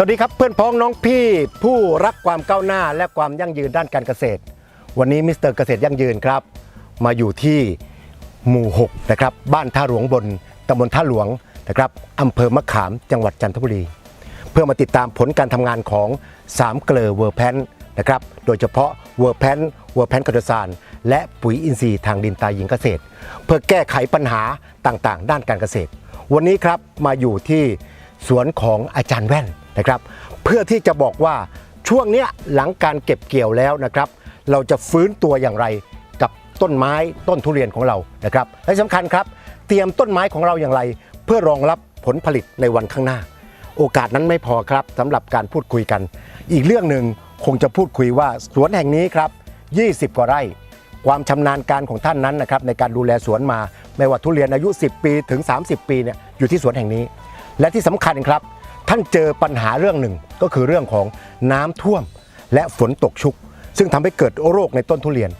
สวัสดีครับเพื่อนพ้องน้องพี่ผู้รักความก้าวหน้าและความยั่งยืนด้านการเกษตร วันนี้มิสเตอร์เกษตรยั่งยืนครับ มาอยู่ที่หมู่ 6 นะครับ บ้านท่าหลวงบนตำบลท่าหลวงนะครับอำเภอมะขามจังหวัดจันทบุรี เพื่อมาติดตามผลการทำงานของ 3 เกลอเวอร์แพนนะครับโดยเฉพาะเวอร์แพนเวอร์แพนคาร์ดซานและปุ๋ยอินทรีย์ทางดินตาหญิงเกษตร เพื่อแก้ไขปัญหาต่างๆ ด้านการเกษตร วันนี้ครับมาอยู่ที่สวนของอาจารย์แว่น นะครับ เพื่อที่จะบอกว่าช่วงเนี้ยหลังการเก็บเกี่ยวแล้วนะครับ เราจะฟื้นตัวอย่างไรกับต้นไม้ต้นทุเรียนของเรานะครับและสำคัญครับ เตรียมต้นไม้ของเราอย่างไร เพื่อรองรับผลผลิตในวันข้างหน้า โอกาสนั้นไม่พอครับสำหรับการพูดคุยกัน อีกเรื่องหนึ่งคงจะพูดคุยว่าสวนแห่งนี้ครับ 20 กว่าไร่ ความชำนาญการของท่านนั้นนะครับในการดูแลสวนมา ไม่ว่าทุเรียนอายุ 10 ปีถึง 30 ปีเนี่ยอยู่ที่สวนแห่งนี้ และที่สำคัญครับ ท่านเจอปัญหาเรื่องหนึ่งก็คือเรื่องของน้ำท่วมและฝนตกชุก ซึ่งทำให้เกิดโรคในต้นทุเรียน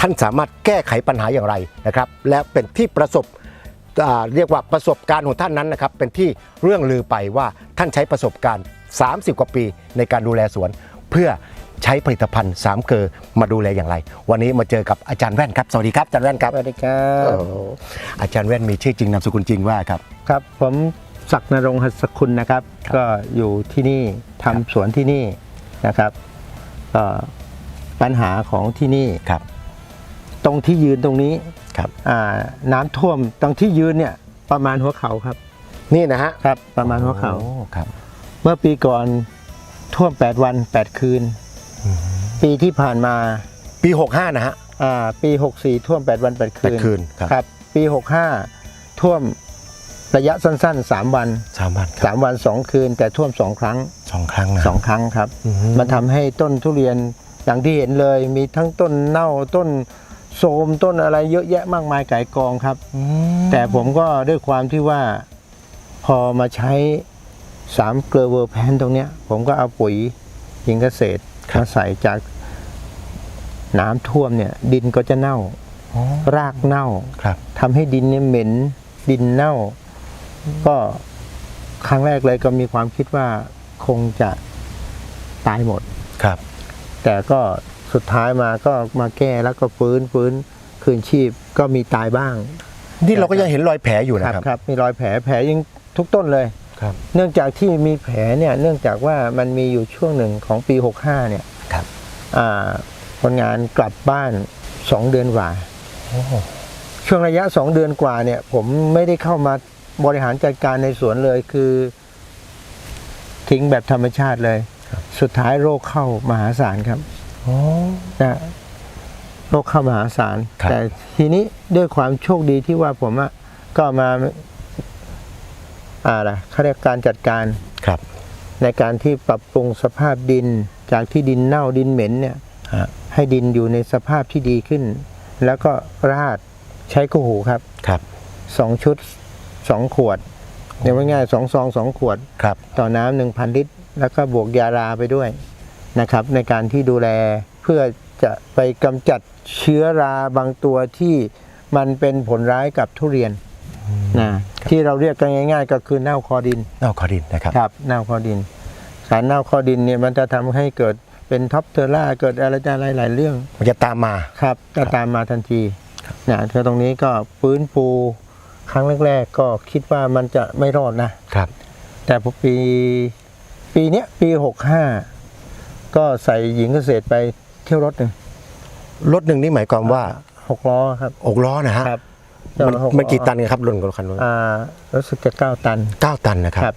ท่านสามารถแก้ไขปัญหาอย่างไรนะครับ และเป็นที่ประสบอ่าเรียกว่าประสบการณ์ของท่านนั้นนะครับ เป็นที่เรื่องลือไปว่าท่านใช้ประสบการณ์ 30 กว่าปีในการดูแลสวน เพื่อใช้ผลิตภัณฑ์สามเกลอมาดูแลอย่างไร วันนี้มาเจอกับอาจารย์แว่นครับสวัสดีครับอาจารย์แว่นครับสวัสดีครัโอ้บโหอาจารย์แว่นมีชื่อจริงนามสกุลจริงว่าครับครับ ผม ศักดิ์นรงค์หัสคุณนะครับ ก็อยู่ที่นี่ทำสวนที่นี่นะครับก็ปัญหาของที่นี่ครับ ตรงที่ยืนตรงนี้ครับ อ่าน้ำท่วมตรงที่ยืนเนี่ยประมาณหัวเข่าครับนี่นะฮะครับ ประมาณหัวเข่า โอ้ครับ เมื่อปีก่อนท่วม 8 วัน 8 คืน ปีที่ผ่านมาปี 65 นะฮะ อ่าปี 64 ท่วม 8 วัน 8 คืน8คืนครับ ครับ ปี 65 ท่วม ระยะสั้นๆ 3 วันสามวันครับสามวันสองคืน แต่ท่วมสองครั้ง สองครั้งนะสองครั้งครับ อืม มันทำให้ต้นทุเรียนอย่างที่เห็นเลย มีทั้งต้นเน่าต้นโทรมต้นอะไรเยอะแยะมากมายไก่ายกองครับ อืมแต่ผมก็ด้วยความที่ว่าพอมาใช้สามเกลือเวอร์แพนตรงเนี้ย ผมก็เอาปุ๋ยยิงเกษตรมาใส่จากน้ำท่วมเนี่ย ดินก็จะเน่า อ๋อรากเน่าครับ ทำให้ดินเนี่ยเหม็นดินเน่า ก็ครั้งแรกเลยก็มีความคิดว่าคงจะตายหมด ครับ แต่ก็สุดท้ายมาก็มาแก้แล้วก็ฟื้นฟื้นคืนชีพก็มีตายบ้าง นี่เราก็ยังเห็นรอยแผลอยู่คนะรับครับ ครับ มีรอยแผลแผลยังทุกต้นเลย ครับ เนื่องจากที่มีแผลเนี่ย เนื่องจากว่ามันมีอยู่ช่วงหนึ่งของปี 65 เนี่ย ครับ อ่าคนงานกลับบ้าน2เดือนกว่าโอ้ช่วงระยะ2เดือนกว่าเนี่ย ผมไม่ได้เข้ามา บริหารจัดการในสวนเลยคือ ทิ้งแบบธรรมชาติเลย สุดท้ายโรคเข้ามหาศาลครับโอ้นะโรคเข้ามหาศาลครับแต่ทีนี้ด้วยความโชคดีที่ว่าผมอะก็มาอะไรเขาเรียกการจัดการครับ ในการที่ปรับปรุงสภาพดินจากที่ดินเน่าดินเหม็นเนี่ยฮะให้ดินอยู่ในสภาพที่ดีขึ้น แล้วก็ราดใช้กูหูครับครับสองชุด สองขวดเรียกว่าง่ายๆสองซองสองขวด ครับ ต่อน้ำหนึ่งพันลิตร แล้วก็บวกยาราไปด้วยนะครับ ในการที่ดูแลเพื่อจะไปกำจัดเชื้อราบางตัวที่มันเป็นผลร้ายกับทุเรียนนะที่เราเรียกกันง่าย ๆ ก็คือเน่าคอดินเอาคอดินนะครับครับเน่าคอดิน สารเน่าคอดินเนี่ยมันจะทำให้เกิดเป็นท็อปเทอร่าเกิดอะไรต่ออะไรหลายเรื่อง มันจะตามมาครับก็ตามมาทันทีนะคือตรงนี้ก็ฟื้นฟู ครั้งแรกๆก็คิดว่ามันจะไม่รอดนะครับ แต่พอปีปีเนี้ยปีหกห้าก็ใส่หญิงเกษตรไปเที่ยวรถหนึ่งรถหนึ่งนี่หมายความว่าหกล้อครับอกล้อนะฮะครับมันหล้อมันกี่ตันกันครับรถกับคันนู้นอ่ารู้สึกจะเก้าตันเก้าตันนะครับครับ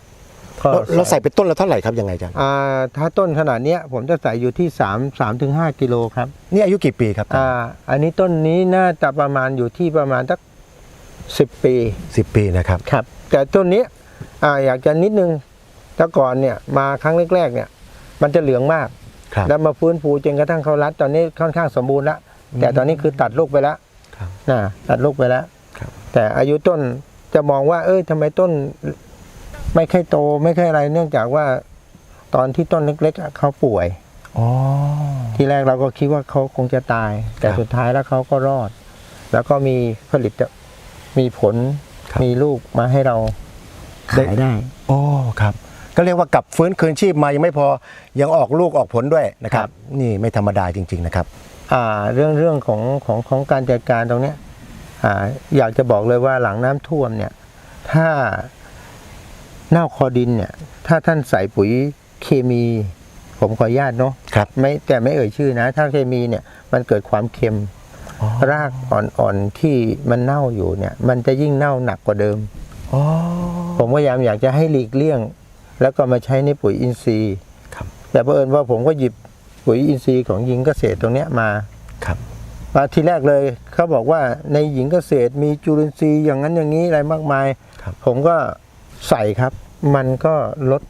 ก็แล้วเราใส่ไปต้นละเท่าไหร่ครับยังไงอาจารย์อ่าถ้าต้นขนาดเนี้ยผมจะใส่อยู่ที่สามสามถึงห้ากิโลครับ นี่อายุกี่ปีครับอ่าอันนี้ต้นนี้น่าจะประมาณอยู่ที่ประมาณสัก สิบปีสิบปีนะครับ ครับ แต่ต้นนี้อ่าอยากจะนิดนึงแต่ก่อนเนี่ยมาครั้งแรกๆเนี่ย มันจะเหลืองมาก ครับ แล้วมาฟื้นฟูจนกระทั่งเขารัด ตอนนี้ค่อนข้างสมบูรณ์แล้วแต่ตอนนี้คือตัดลูกไปแล้วครับนะตัดลูกไปแล้วครับ แต่อายุต้นจะมองว่า เอ้ยทำไมต้น ไม่ค่อยโตไม่ค่อยอะไร เนื่องจากว่า ตอนที่ต้นเล็กๆอะเขาป่วย อ๋อ ที่แรกเราก็คิดว่าเขาคงจะตาย แต่ครับ สุดท้ายแล้วเขาก็รอด แล้วก็มีผลิต มีผลครับ มีลูกมาให้เราขายได้ โอ้ครับเก็เรียกว่ากลับฟื้นคืนชีพมายังไม่พอยังออกลูกออกผลด้วยนะครับ นี่ไม่ธรรมดาจริง ๆ นะครับ อ่าเรื่องเรื่องของของของการจัดการตรงเนี้ยอ่าอยากจะบอกเลยว่าหลังน้ำท่วมเนี่ย ถ้าเน่าคอดินเนี่ย ถ้าท่านใส่ปุ๋ยเคมี ผมขออนุญาตเนาะครับ ไม่แต่ไม่เอ่ยชื่อนะ ถ้าเคมีเนี่ยมันเกิดความเค็ม รากอ่อนๆที่มันเน่าอยู่เนี่ย มันจะยิ่งเน่าหนักกว่าเดิมอ๋อผมพยายามอยากจะให้หลีกเลี่ยง แล้วก็มาใช้ในปุ๋ยอินทรีย์ครับแต่เผอิญว่าผมก็หยิบปุ๋ยอินทรีย์ของหญิงเกษตรตรงเนี้ยมาครับมาทีแรกเลยเขาบอกว่าในหญิงเกษตรมีจุลินทรีย์อย่างนั้นอย่างนี้อะไรมากมายครับผมก็ใส่ครับ มันก็ลด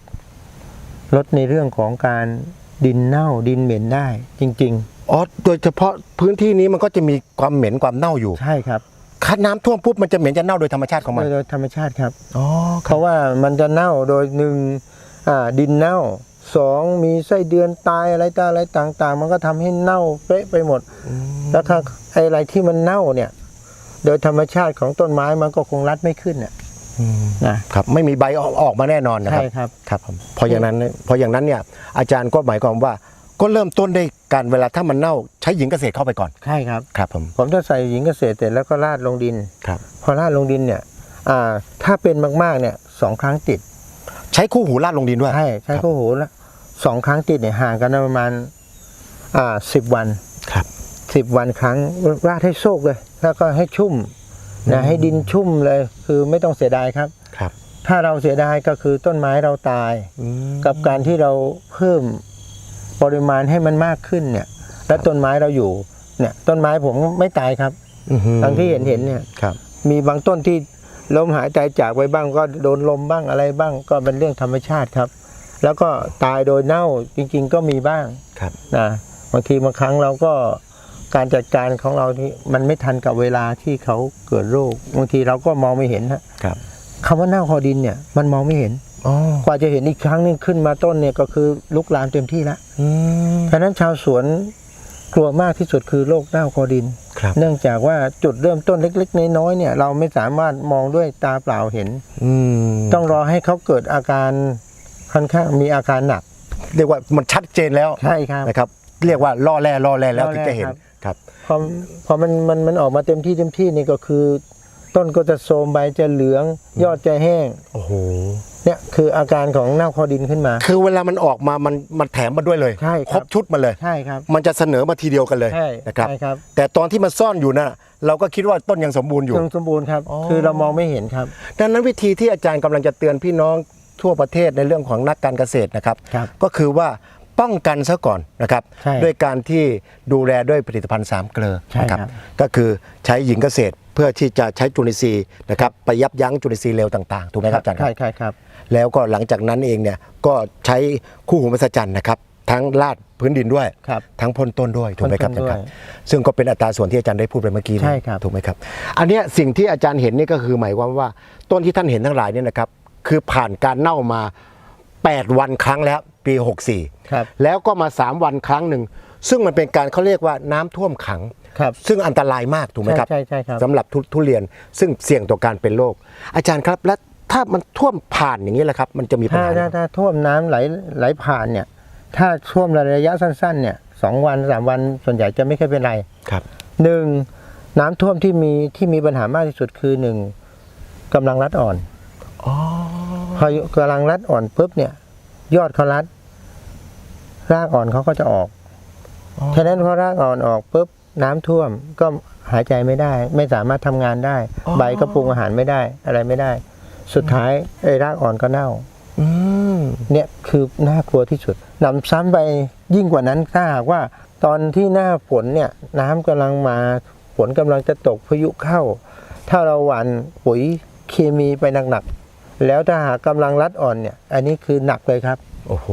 ลดในเรื่องของการดินเน่าดินเหม็นได้จริง อ๋อโดยเฉพาะพื้นที่นี้มันก็จะมีความเหม็นความเน่าอยู่ๆใช่ครับคัดน้ำท่วมปุ๊บมันจะเหม็นจะเน่าโดยธรรมชาติของมันโดยธรรมชาติครับ อ๋อเพราะว่ามันจะเน่าโดยหนึ่งอ่าดินเน่าสองมีไส้เดือนตายอะไรต่างอะไรต่าง ๆ มันก็ทำให้เน่าเป๊ะไปหมด แล้วถ้าไอ้อะไรที่มันเน่าเนี่ย โดยธรรมชาติของต้นไม้มันก็คงรัดไม่ขึ้นน่ะอืมนะครับไม่มีใบออกออกมาแน่นอนนะคใช่รับครับ ครับผมเพราะอย่างนั้นเพราะอย่างนั้นเนี่ยอาจารย์ก็หมายความว่า ก็เริ่มต้นด้วยการเวลาถ้ามันเน่าใช้หญิงเกษตรเข้าไปก่อนใช่ครับ ครับผม ผมจะใส่หญิงเกษตรเสร็จแล้วก็ราดลงดิน ครับ พอราดลงดินเนี่ยอ่าถ้าเป็นมากๆเนี่ยสองครั้งติด ใช้คู่หูลาดลงดินด้วย ใช่ใช้ครับคู่หูละสองครั้งติดเนี่ยห่างกันประมาณอ่าสิบวันครับสิบวันครั้งราดให้โซกเลย แล้วก็ให้ชุ่มนะให้ดินชุ่มเลย คือไม่ต้องเสียดายครับครับ ถ้าเราเสียดายก็คือต้นไม้เราตาย กับการที่เราเพิ่ม ปริมาณให้มันมากขึ้นเนี่ย แล้วต้นไม้เราอยู่เนี่ย ต้นไม้ผมไม่ตายครับอือหือทั้งที่เห็นเห็นเนี่ยครับ มีบางต้นที่ล้มหายใจจากไปบ้างก็โดนลมบ้างอะไรบ้างก็เป็นเรื่องธรรมชาติครับ แล้วก็ตายโดยเน่าจริง ๆ ก็มีบ้างครับนะบางทีบางครั้งเราก็การจัดการของเราที่มันไม่ทันกับเวลาที่เขาเกิดโรคบางทีเราก็มองไม่เห็นฮะครับคำว่าเน่าคอดินเนี่ย มันมองไม่เห็นอ๋อ กว่าจะเห็นอีกครั้งหนึงขึ้นมาต้นเนี่ยก็คือลุกลามเต็มที่แล้วอืมเพราะฉะนั้นชาวสวนกลัวมากที่สุดคือโรคเน่าคอดินครับเนื่องจากว่าจุดเริ่มต้นเล็ก ๆ น้อยๆเนี่ย เราไม่สามารถมองด้วยตาเปล่าเห็นอืมต้องรอให้เขาเกิดอาการค่อนข้างมีอาการหนัก เรียกว่ามันชัดเจนแล้วใช่ครับนะครับ เรียกว่าล่อแร่ล่อแร่แล้วล่อแร่ถึงจะเห็นครับครับพอพอมันมันมันออกมาเต็มที่เต็มที่นี่ก็คือ ต้นก็จะโทรมใบจะเหลือง ยอดจะแห้ง โอ้โห เนี่ยคืออาการของเน่าคอดินขึ้นมา คือเวลามันออกมามันมันแถมมาด้วยเลยใช่ครับครบชุดมาเลยใช่ครับ มันจะเสนอมาทีเดียวกันเลยใช่นะครับ ใช่ครับ แต่ตอนที่มันซ่อนอยู่น่ะเราก็คิดว่าต้นยังสมบูรณ์อยู่ยังสมบูรณ์ครับอ๋อคือเรามองไม่เห็นครับ ดังนั้นวิธีที่อาจารย์กำลังจะเตือนพี่น้องทั่วประเทศในเรื่องของนักการเกษตรนะครับครับก็คือว่าป้องกันซะก่อนนะครับใช่ด้วยการที่ดูแลด้วยผลิตภัณฑ์สามเกลือใช่นะครับก็คือใช้หญิงเกษตรเพื่อที่จะใช้จุลินทรีย์นะครับไปยับยั้งจุลินทรีย์เลวต่างๆ ถูกไหมครับอาจารย์คใช่รับใช่ครับ แล้วก็หลังจากนั้นเองเนี่ยก็ใช้คู่หูมหัศจรรย์นะครับ ทั้งลาดพื้นดินด้วย ครับทั้งพ่นต้นด้วยถูกไหมครับพ่นต้นอาจารย์คด้รัวยบซึ่งก็เป็นอัตราส่วนที่อาจารย์ได้พูดไปเมื่อกี้นี้ใช่ครับ ถูกไหมครับ อันเนี้ยสิ่งที่อาจารย์เห็นนี่ก็คือหมายความว่าต้นที่ท่านเห็นทั้งหลายเนี่ยนะครับคือผ่านการเน่ามา 8 วันครั้งแล้วปี 64 ครับ แล้วก็มา 3 วันครั้งหนึ่ง ซึ่งมันเป็นการเขาเรียกว่าน้ำท่วมขัง ครับซึ่งอันตรายมากถูกไหมครับใช่ใช่ใช่ครับ สำหรับทุทุเรียนซึ่งเสี่ยงต่อการเป็นโรคอาจารย์ครับและ ถ้ามันท่วมผ่านอย่างนี้แหละครับ มันจะมีปัญถ้าหาไหมถ้าถ้าท่วมน้ำไหลไหลผ่านเนี่ย ถ้าท่วมระยะสั้นๆ เนี่ยสองวันสามวันส่วนใหญ่จะไม่ค่อยเป็นไรครับ หนึ่งน้ำท่วมที่มีที่มีปัญหามากที่สุดคือหนึ่งกำลังรัดอ่อน อ๋อ พอกำลังรัดอ่อนปุ๊บเนี่ย ยอดเขารัดรากอ่อนเขาก็จะออกอ๋อ ฉะนั้นพอรากอ่อนออกปุ๊บน้ำท่วมก็หายใจไม่ได้ ไม่สามารถทำงานได้อ๋อใบก็ปรุงอาหารไม่ได้อะไรไม่ได้ สุดท้ายไอ้รากอ่อนก็เน่าอืมเนี่ยคือน่ากลัวที่สุดหนำซ้ำไปยิ่งกว่านั้นถ้าหากว่า ตอนที่หน้าฝนเนี่ย น้ำกำลังมาฝนกำลังจะตกพายุเข้า ถ้าเราหว่านปุ๋ยเคมีไปหนักๆแล้วถ้าหากกำลังรัดอ่อนเนี่ย อันนี้คือหนักเลยครับ โอ้โห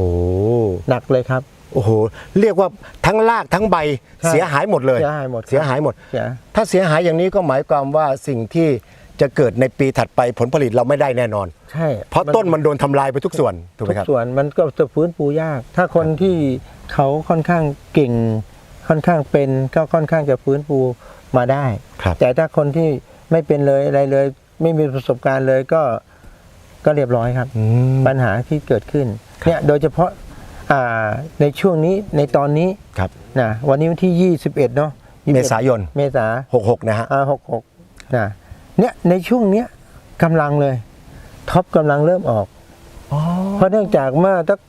หนักเลยครับโอ้โห เรียกว่าทั้งรากทั้งใบใช่เสียหายหมดเลย เสียหายหมด เสียหายหมดเสียถ้าเสียหายอย่างนี้ก็หมายความว่าสิ่งที่ จะเกิดในปีถัดไปผลผลิตเราไม่ได้แน่นอน ใช่เพราะต้นมันโดนทำลายไปทุกส่วนถูกไหมทุกครับ ส่วนมันก็จะฟื้นฟูยาก ถ้าคนที่เขาค่อนข้างเก่ง ค่อนข้างเป็นก็ค่อนข้างจะฟื้นฟูมาได้ ครับ แต่ถ้าคนที่ไม่เป็นเลยอะไรเลย ไม่มีประสบการณ์เลยก็ก็เรียบร้อยครับ อืม ปัญหาที่เกิดขึ้นเนี่ยโดยเฉพาะอ่าในช่วงนี้ในตอนนี้ครับ นะวันนี้วันที่ 21 เนาะ21เมษายน เมษา 66 นะฮะอ่าหกหกนะ เนี่ยในช่วงเนี้ยกำลังเลย ท็อปกำลังเริ่มออกเพราะเนื่องจากเมื่อตั้ง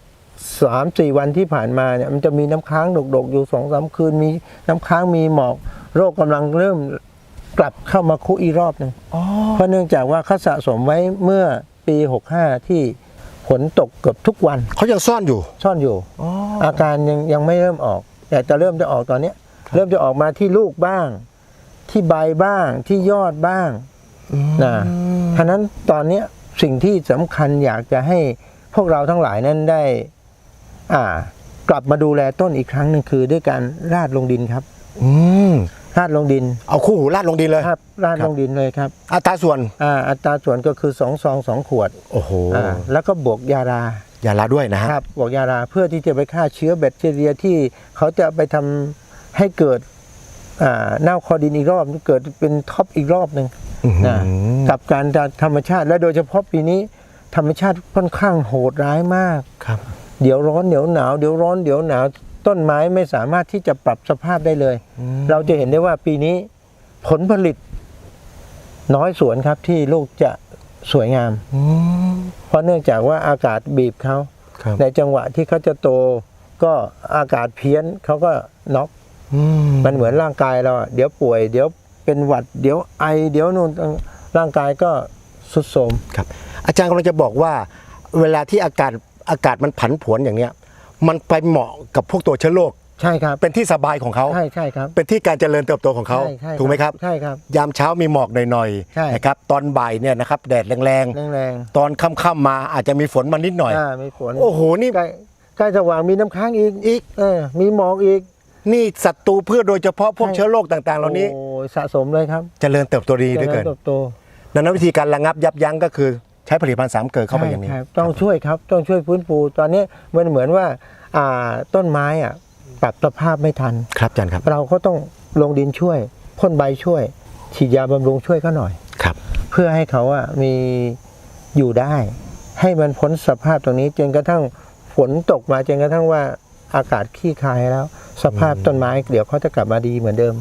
สามสี่วันที่ผ่านมาเนี่ยมันจะมีน้ำค้างดกๆอยู่สองสามคืนมีน้ำค้างมีหมอก โรคกำลังเริ่มกลับเข้ามาคุกอีกรอบหนึ่งเพราะเนื่องจากว่าเขาสะสมไว้เมื่อปี 65 ที่ฝนตกเกือบทุกวันเขายังซ่อนอยู่ ซ่อนอยู่อาการยังยังไม่เริ่มออก แต่จะเริ่มจะออกตอนเนี้ยเริ่มจะออกมาที่ลูกบ้าง ที่ใบบ้างที่ยอดบ้าง นะฉะนั้นตอนเนี้ยสิ่งที่สำคัญอยากจะให้พวกเราทั้งหลายนั้นได้ อ่ากลับมาดูแลต้นอีกครั้งหนึ่งคือ ด้วยการราดลงดินครับ อืมราดลงดิน เอาคู่หูลาดลงดินเลยครับราดครับลงดินเลยครับ อัตราส่วนอ่าอัตราส่วนก็คือสองซองสองขวดโอ้โหอ่าแล้วก็บวกยาราอย่าลาด้วยนะฮะครับบอกยาราเพื่อที่จะไปฆ่าเชื้อแบคทีเรียที่เขาจะไปทำให้เกิดอ่าเน่าคอดินอีกรอบเกิดเป็นท็อปอีกรอบหนึ่งอื้อหือ นะกับการธรรมชาติและโดยเฉพาะปีนี้ ธรรมชาติค่อนข้างโหดร้ายมากครับ เดี๋ยวร้อนเดี๋ยวหนาวเดี๋ยวร้อนเดี๋ยวหนาวต้นไม้ไม่สามารถที่จะปรับสภาพได้เลย เราจะเห็นได้ว่าปีนี้ผลผลิต น้อยสวนครับที่ลูกจะสวยงามอืมเพราะเนื่องจากว่าอากาศบีบเขาครับในจังหวะที่เขาจะโต ก็อากาศเพี้ยนเขาก็น็อกอืมันเหมือนร่างกายเราอะเดี๋ยวป่วย เดี๋ยว เป็นหวัดเดี๋ยวไอเดี๋ยวนู่นร่างกายก็สุดโทรมครับ อาจารย์กำลังจะบอกว่า เวลาที่อากาศอากาศมันผันผวนอย่างเนี้ย มันไปเหมาะกับพวกตัวเชื้อโรคใช่ครับ เป็นที่สบายของเขาใช่ใช่ครับ เป็นที่การเจริญเติบโตของเขาใช่ใช่ถูกไหมครับใช่ครับ ยามเช้ามีหมอกหน่อยใช่ ๆนะครับตอนบ่ายเนี่ยนะครับแดดแรงแรงๆ ตอนค่ำๆมาอาจจะมีฝนมานิดหน่อย ๆอ่ามีฝนโอ้โหนี่ ใกล้ใกล้สว่างมีน้ำค้างอีกอีก เออมีหมอกอีก นี่ศัตรูเพื่อโดยเฉพาะพวกใช่ เชื้อโรคต่างๆ เหล่านี้ โอ้ย สะสมเลยครับเจริญเติบโตดีด้วยเกินจริญเติบโตดังนั้นวิธีการระงับยับยั้งก็คือใช้ผลิตภัณฑ์สามเกลือเข้าไปอย่างนี้ใช่ครับต้องช่วยครับต้องช่วยฟื้นฟูตอนนี้มันเหมือนว่าอ่าต้นไม้อะปรับสภาพไม่ทันครับอาจารย์ครับ เราก็ต้องลงดินช่วยพ่นใบช่วย ฉีดยาบำรุงช่วยเขาหน่อยครับ เพื่อให้เขาอะมีอยู่ได้ ให้มันพ้นสภาพตรงนี้จนกระทั่งฝนตกมาจนกระทั่งว่าอากาศขี้คายแล้ว สภาพต้นไม้เดี๋ยวเขาจะกลับมาดีเหมือนเดิม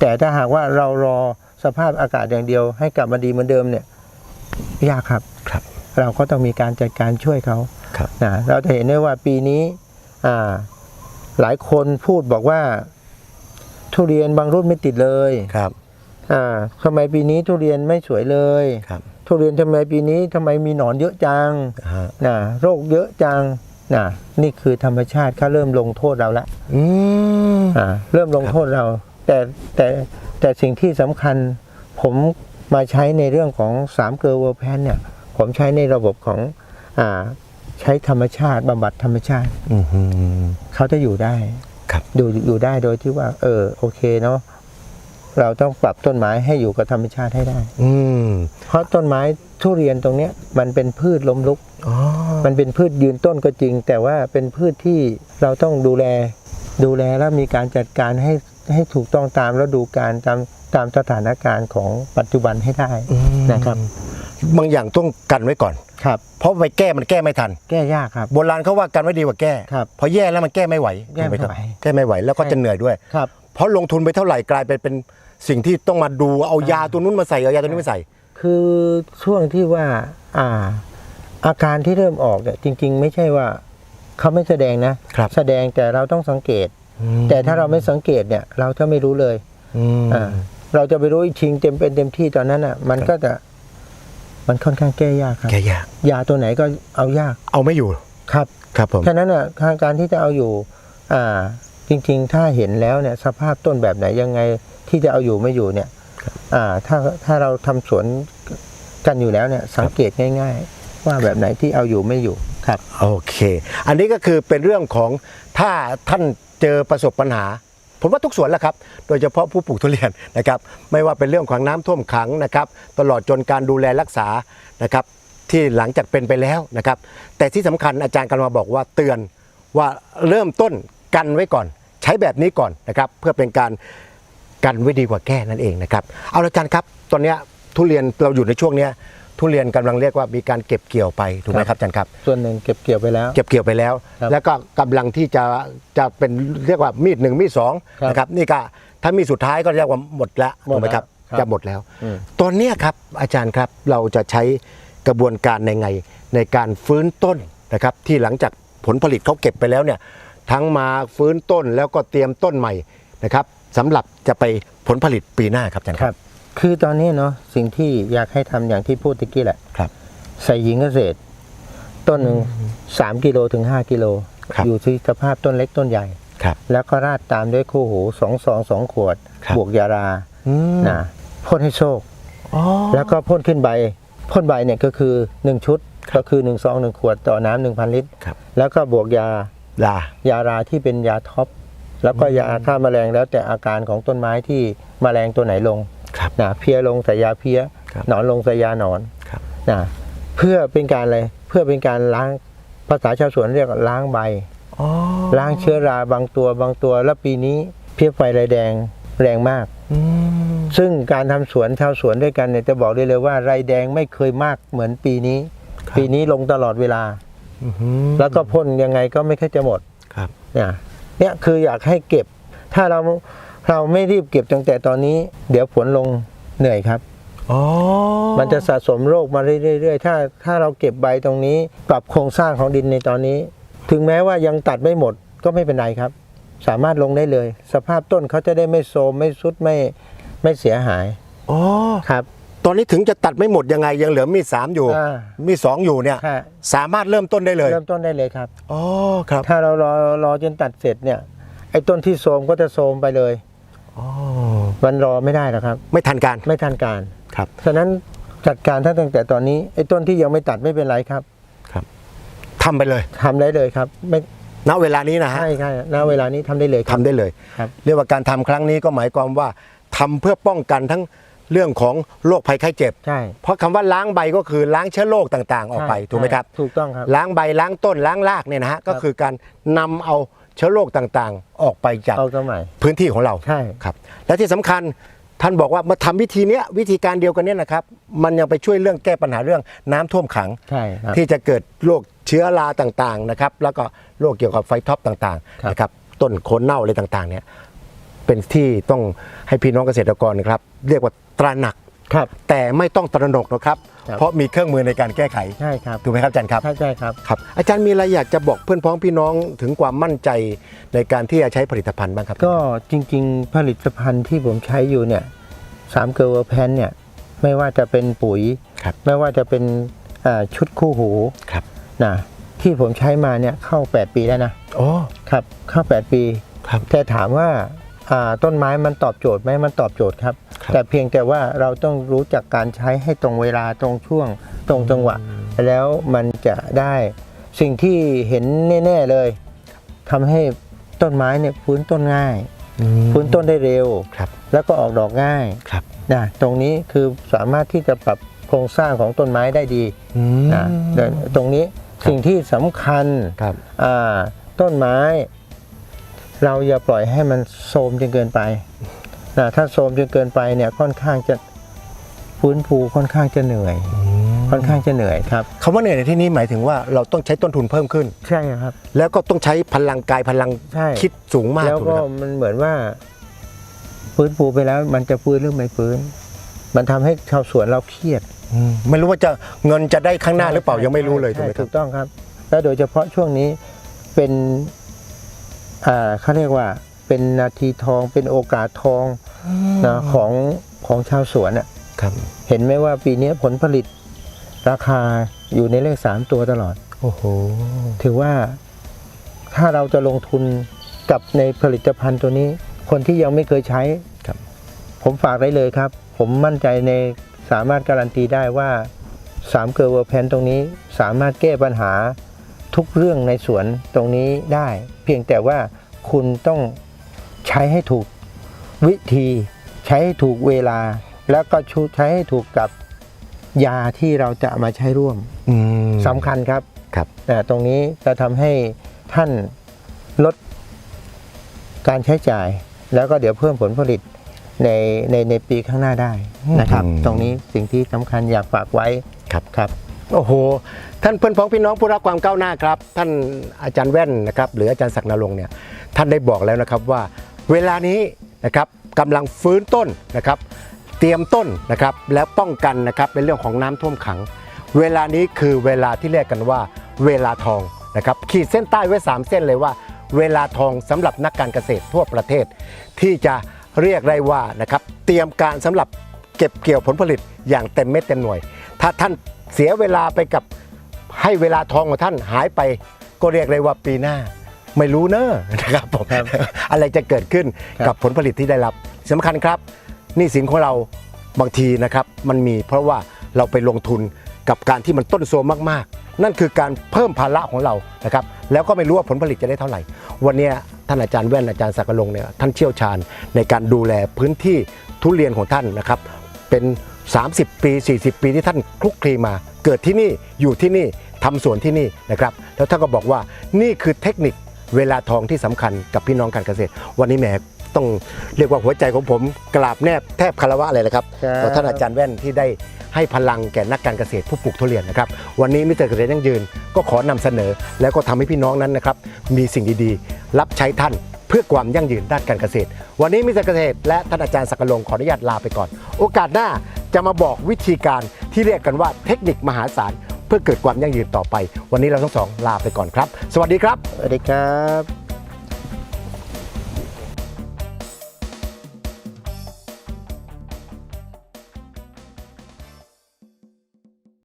แต่ถ้าหากว่าเรารอสภาพอากาศอย่างเดียว ให้กลับมาดีเหมือนเดิมเนี่ยยากครับครับ เราก็ต้องมีการจัดการช่วยเขาครับนะเราจะเห็นได้ว่าปีนี้อ่าหลายคนพูดบอกว่า ทุเรียนบางรุ่นไม่ติดเลยครับอ่าทำไมปีนี้ทุเรียนไม่สวยเลยครับทุเรียนทำไมปีนี้ทำไมมีหนอนเยอะจังฮะนะโรคเยอะจังนะนี่คือธรรมชาติเขาเริ่มลงโทษเราละอืมอ่าเริ่มลงโทษเรา แต่แต่แต่สิ่งที่สำคัญผมมาใช้ในเรื่องของสามเกลือเวอร์แพนเนี่ย ผมใช้ในระบบของอ่าใช้ธรรมชาติบำบัดธรรมชาติอือหือ เขาจะอยู่ได้ครับ ดูอยู่ได้โดยที่ว่า เออโอเคเนาะเราต้องปรับต้นไม้ให้อยู่กับธรรมชาติให้ได้ อืมเพราะต้นไม้ทุเรียนตรงเนี้ยมันเป็นพืชล้มลุก อ๋อมันเป็นพืชยืนต้นก็จริง แต่ว่าเป็นพืชที่เราต้องดูแล ดูแลแล้วมีการจัดการให้ ให้ถูกต้องตามฤดูกาลตามตามสถานการณ์ของปัจจุบันให้ได้อืมนะครับ บางอย่างต้องกันไว้ก่อนครับ เพราะไปแก้มันแก้ไม่ทัน แก้ยากครับโบราณเขาว่ากันไว้ดีกว่าแก้ครับพอแย่แล้วมันแก้ไม่ไหวแก้ไม่ถูกไหวครับแก้ไม่ไหวแล้วก็จะเหนื่อยด้วยครับเพราะลงทุนไปเท่าไหร่กลายไปเป็นสิ่งที่ต้องมาดูเอายาตัวนู้นมาใส่เอายาตัวนี้มาใส่ คือช่วงที่ว่าอ่า อาการที่เริ่มออกเนี่ยจริง ๆ ไม่ใช่ว่าเขาไม่แสดงนะครับแสดงแต่เราต้องสังเกต แต่ถ้าเราไม่สังเกตเนี่ย เราจะไม่รู้เลยอืมอ่าเราจะไปรู้อีกชิงเต็มเป็นเต็มที่ตอนนั้นอะ มันก็จะมันค่อนข้างแก้ยากครับแก้ยากยาตัวไหนก็เอายาก เอาไม่อยู่ครับ ครับผมฉะนั้นอะทางการที่จะเอาอยู่ อ่า จริง ๆ ถ้าเห็นแล้วเนี่ย สภาพต้นแบบไหนยังไงที่จะเอาอยู่ไม่อยู่เนี่ย อ่า ถ้าถ้าเราทำสวนกันอยู่แล้วเนี่ย สังเกตง่าย ๆ ว่าแบบไหนที่เอาอยู่ไม่อยู่ครับ โอเค อันนี้ก็คือเป็นเรื่องของถ้าท่าน เจอประสบปัญหาผมว่าทุกสวนแหละครับ โดยเฉพาะผู้ปลูกทุเรียนนะครับ ไม่ว่าเป็นเรื่องของน้ำท่วมขังนะครับ ตลอดจนการดูแลรักษานะครับ ที่หลังจากเป็นไปแล้วนะครับ แต่ที่สำคัญอาจารย์กันมาบอกว่าเตือนว่าเริ่มต้นกันไว้ก่อน ใช้แบบนี้ก่อนนะครับ เพื่อเป็นการกันไว้ดีกว่าแก้นั่นเองนะครับ เอาละอาจารย์ครับ ตอนนี้ทุเรียนเราอยู่ในช่วงเนี้ย ทุเรียนกำลังเรียกว่ามีการเก็บเกี่ยวไปถูกไหมคครับรับอาจารย์ครับ ส่วนหนึ่งเก็บเกี่ยวไปแล้ว เก็บเกี่ยวไปแล้ว ครับแล้วก็กำลังที่จะจะเป็นเรียกว่ามีดหนึ่งมีดสองครับนะครับนี่ก็ถ้ามีดสุดท้ายก็เรียกว่าหมดแล้วหมดถูกไหมครับแล้วครับจะหมดแล้ว อืม ตอนเนี้ยครับอาจารย์ครับเราจะใช้กระบวนการในไงในการฟื้นต้นนะครับ ที่หลังจากผลผลิตเขาเก็บไปแล้วเนี่ยทั้งมาฟื้นต้นแล้วก็เตรียมต้นใหม่นะครับสำหรับจะไปผลผลิตปีหน้าครับอาจารย์ครับ คือตอนนี้เนาะสิ่งที่อยากให้ทำอย่างที่พูดตะกี้แหละครับ ใส่หญิงเกษตร ต้นหนึ่งสามกิโลถึงห้ากิโลครับอยู่ที่สภาพต้นเล็กต้นใหญ่ครับ แล้วก็ราดตามด้วยคู่หูสองซองสองขวดครับบวกยาราอืมนะพ่นให้โชคอ๋อแล้วก็พ่นขึ้นใบพ่นใบเนี่ยก็คือ1ชุดก็คือ1ซอง1ขวดต่อน้ำหนึ่งพันลิตรครับแล้วก็บวกยาลายาราที่เป็นยาท็อป แล้วก็ยาฆ่าแมลงแล้วแต่อาการของต้นไม้ที่แมลงตัวไหนลง ครับนะเพี้ยลงใส่ยาเพี้ยครับหนอนลงใส่ยาหนอนครับ นะเพื่อเป็นการอะไรเพื่อเป็นการล้างภาษาชาวสวนเรียกว่าล้างใบ อ๋อล้างเชื้อราบางตัวบางตัว แล้วปีนี้เพี้ยไฟลายแดงแรงมาก อืมซึ่งการทำสวนชาวสวนด้วยกันเนี่ยจะบอกได้เลยว่าไรแดงไม่เคยมากเหมือนปีนี้ ปีนี้ลงตลอดเวลา อื้อหือแล้วก็พ่นยังไงก็ไม่ค่อยจะหมดครับเนี่ยเนี่ยคืออยากให้เก็บ ถ้าเรา เราไม่รีบเก็บตั้งแต่ตอนนี้ เดี๋ยวผลลงเหนื่อยครับอ๋อมันจะสะสมโรคมาเรื่อยๆ ถ้าถ้าเราเก็บใบตรงนี้ ปรับโครงสร้างของดินในตอนนี้ ถึงแม้ว่ายังตัดไม่หมดก็ไม่เป็นไรครับ สามารถลงได้เลย สภาพต้นเขาจะได้ไม่โทรมไม่สุดไม่ไม่เสียหายอ๋อครับ ตอนนี้ถึงจะตัดไม่หมดยังไงยังเหลือมีดสามอยู่อ่ามีดสองอยู่เนี่ยถ้าสามารถเริ่มต้นได้เลย เริ่มต้นได้เลยครับอ๋อครับ ถ้าเรารอรอจนตัดเสร็จเนี่ยไอ้ต้นที่โทรมก็จะโทรมไปเลยอ๋อ มันรอไม่ได้หรอกครับ ไม่ทันการไม่ทันการครับ ฉะนั้นจัดการถ้าตั้งแต่ตอนนี้ไอ้ต้นที่ยังไม่ตัดไม่เป็นไรครับทำไปเลยทำได้เลยครับ ไม่ณเวลานี้นะฮะใช่ใช่ณเวลานี้ทำได้เลยคทำรับได้เลยครับเรียกว่าการทำครั้งนี้ก็หมายความว่าทำเพื่อป้องกันทั้งเรื่องของโรคภัยไข้เจ็บใช่เพราะคำว่าล้างใบก็คือล้างเชื้อโรคต่างๆ ออกไปใช่ถูกไหมครับ ถูกต้องครับล้างใบล้างต้นล้างรากเนี่ยนะฮะก็คือการนำเอา เชื้อโรคต่างๆ ออกไปจากเอาสมัยพื้นที่ของเราใช่ ครับ และที่สำคัญท่านบอกว่ามาทำวิธีเนี้ยวิธีการเดียวกันเนี้ยนะครับ มันยังไปช่วยเรื่องแก้ปัญหาเรื่องน้ำท่วมขัง ใช่ครับ ที่จะเกิดโรคเชื้อราต่างๆนะครับ แล้วก็โรคเกี่ยวกับไฟท็อปต่างครับ ๆนะครับต้นโคนเน่าอะไรต่างๆเนี่ยเป็นที่ต้องให้พี่น้องเกษตรกรนะครับ เรียกว่าตระหนัก ครับ แต่ไม่ต้องตระหนกนะครับ ครับ เพราะมีเครื่องมือในการแก้ไขใช่ครับถูกไหมครับอาจารย์ครับ ใช่ใช่ครับ ครับ อาจารย์มีอะไรอยากจะบอกเพื่อนพ้องพี่น้องถึงความมั่นใจในการที่จะใช้ผลิตภัณฑ์บ้างครับ ก็จริง ๆ ผลิตภัณฑ์ที่ผมใช้อยู่เนี่ยสามเกลวแพนเนี่ยไม่ว่าจะเป็นปุ๋ย ครับไม่ว่าจะเป็นอ่าชุดคู่หูครับ นะที่ผมใช้มาเนี่ยเข้า 8 ปีแล้วนะโอ้ ครับเข้า 8 ปี ครับ แต่ถามว่าอ่าต้นไม้มันตอบโจทย์ไหมมันตอบโจทย์ครับครับ แต่เพียงแต่ว่าเราต้องรู้จักการใช้ให้ตรงเวลาตรงช่วงตรงจังหวะ แล้วมันจะได้สิ่งที่เห็นแน่ๆเลยทำให้ต้นไม้เนี่ยฟื้นต้นง่ายฟื้นต้นได้เร็วครับแล้วก็ออกดอกง่ายครับนะตรงนี้คือสามารถที่จะปรับโครงสร้างของต้นไม้ได้ดีนะแต่ตรงนี้ครับสิ่งที่สำคัญครับอ่าต้นไม้ เราอย่าปล่อยให้มันโทรมจนเกินไปนะ ถ้าโทรมจนเกินไปเนี่ยค่อนข้างจะฟื้นฟูค่อนข้างจะเหนื่อย ค่อนข้างจะเหนื่อยครับคำว่าเหนื่อยในที่นี้หมายถึงว่าเราต้องใช้ต้นทุนเพิ่มขึ้น ใช่ครับ แล้วก็ต้องใช้พลังกายพลังใช่คิดสูงมากแล้วถูกไหมก็ครับมันเหมือนว่าฟื้นฟูไปแล้ว มันจะฟื้นหรือไม่ฟื้น มันทำให้ชาวสวนเราเครียดอืมไม่รู้ว่าจะเงินจะได้ข้างหน้าหรือเปล่ายังไม่รู้เลยถูกใช่ไหมครัถูบกต้องครับ แล้วโดยเฉพาะช่วงนี้เป็นอ่าเขาเรียกว่าเป็นนาทีทองเป็นโอกาสทอง นะของของชาวสวนอะครับ เห็นไหมว่าปีนี้ผลผลิตราคาอยู่ในเลขสามตัวตลอด โอ้โห ถือว่าถ้าเราจะลงทุนกับในผลิตภัณฑ์ตัวนี้ คนที่ยังไม่เคยใช้ครับ ผมฝากได้เลยครับ ผมมั่นใจในสามารถการันตีได้ว่าสามเกลอเวอร์แพนตรงนี้สามารถแก้ปัญหาทุกเรื่องในสวนตรงนี้ได้ เพียงแต่ว่าคุณต้องใช้ให้ถูก วิธีใช้ให้ถูกเวลา แล้วก็ชุใช้ให้ถูกกับยาที่เราจะมาใช้ร่วมอืม สำคัญครับครับ แต่ตรงนี้จะทำให้ท่านลดการใช้จ่าย แล้วก็เดี๋ยวเพิ่มผลผลิตในในในปีข้างหน้าได้นะครับตรงนี้สิ่งที่สำคัญอยากฝากไว้ครับ ครับ โอ้โห ท่านเพื่อนพ้องพี่น้องผู้รักความก้าวหน้าครับ ท่านอาจารย์แว่นนะครับหรืออาจารย์ศักดิ์นรงค์เนี่ยท่านได้บอกแล้วนะครับว่า เวลานี้ นะครับกำลังฟื้นต้นนะครับเตรียมต้นนะครับแล้วป้องกันนะครับในเรื่องของน้ำท่วมขัง เวลานี้คือเวลาที่เรียกกันว่าเวลาทองนะครับขีดเส้นใต้ไว้ 3 เส้นเลยว่า เวลาทองสำหรับนักการเกษตรทั่วประเทศ ที่จะเรียกได้ว่านะครับเตรียมการสำหรับเก็บเกี่ยวผลผลิตอย่างเต็มเม็ดเต็มหน่วย ถ้าท่านเสียเวลาไปกับให้เวลาทองของท่านหายไป ก็เรียกเลยว่าปีหน้า ไม่รู้เนอะนะครับผมครับ อะไรจะเกิดขึ้นครับกับผลผลิตที่ได้รับสำคัญครับหนี้สินของเราบางทีนะครับ มันมีเพราะว่าเราไปลงทุนกับการที่มันต้นโซมมากๆ นั่นคือการเพิ่มภาระของเรานะครับแล้วก็ไม่รู้ว่าผลผลิตจะได้เท่าไหร่ วันเนี้ยท่านอาจารย์แว่นอาจารย์สักกะลงเนี่ยท่านเชี่ยวชาญในการดูแลพื้นที่ทุเรียนของท่านนะครับเป็น 30 ปี 40 ปีที่ท่านคลุกคลีมา เกิดที่นี่อยู่ที่นี่ทำสวนที่นี่นะครับ แล้วท่านก็บอกว่านี่คือเทคนิค เวลาทองที่สำคัญกับพี่น้องการเกษตร วันนี้แหมต้องเรียกว่าหัวใจของผมกราบแนบแทบคารวะเลยนะครับครับต่อท่านอาจารย์แว่นที่ได้ให้พลังแก่นักการเกษตรผู้ปลูกทุเรียนนะครับวันนี้มิสเตอร์เกษตรยั่งยืนก็ขอนำเสนอ แล้วก็ทำให้พี่น้องนั้นนะครับมีสิ่งดีๆ รับใช้ท่านเพื่อความยั่งยืนด้านการเกษตร วันนี้มิสเตอร์เกษตร และท่านอาจารย์สักกะลงขออนุญาตลาไปก่อน โอกาสหน้าจะมาบอกวิธีการที่เรียกกันว่าเทคนิคมหาศาล เพื่อเกิดความยั่งยืนต่อไป วันนี้เราทั้งสองลาไปก่อนครับ สวัสดีครับ สวัสดีครับ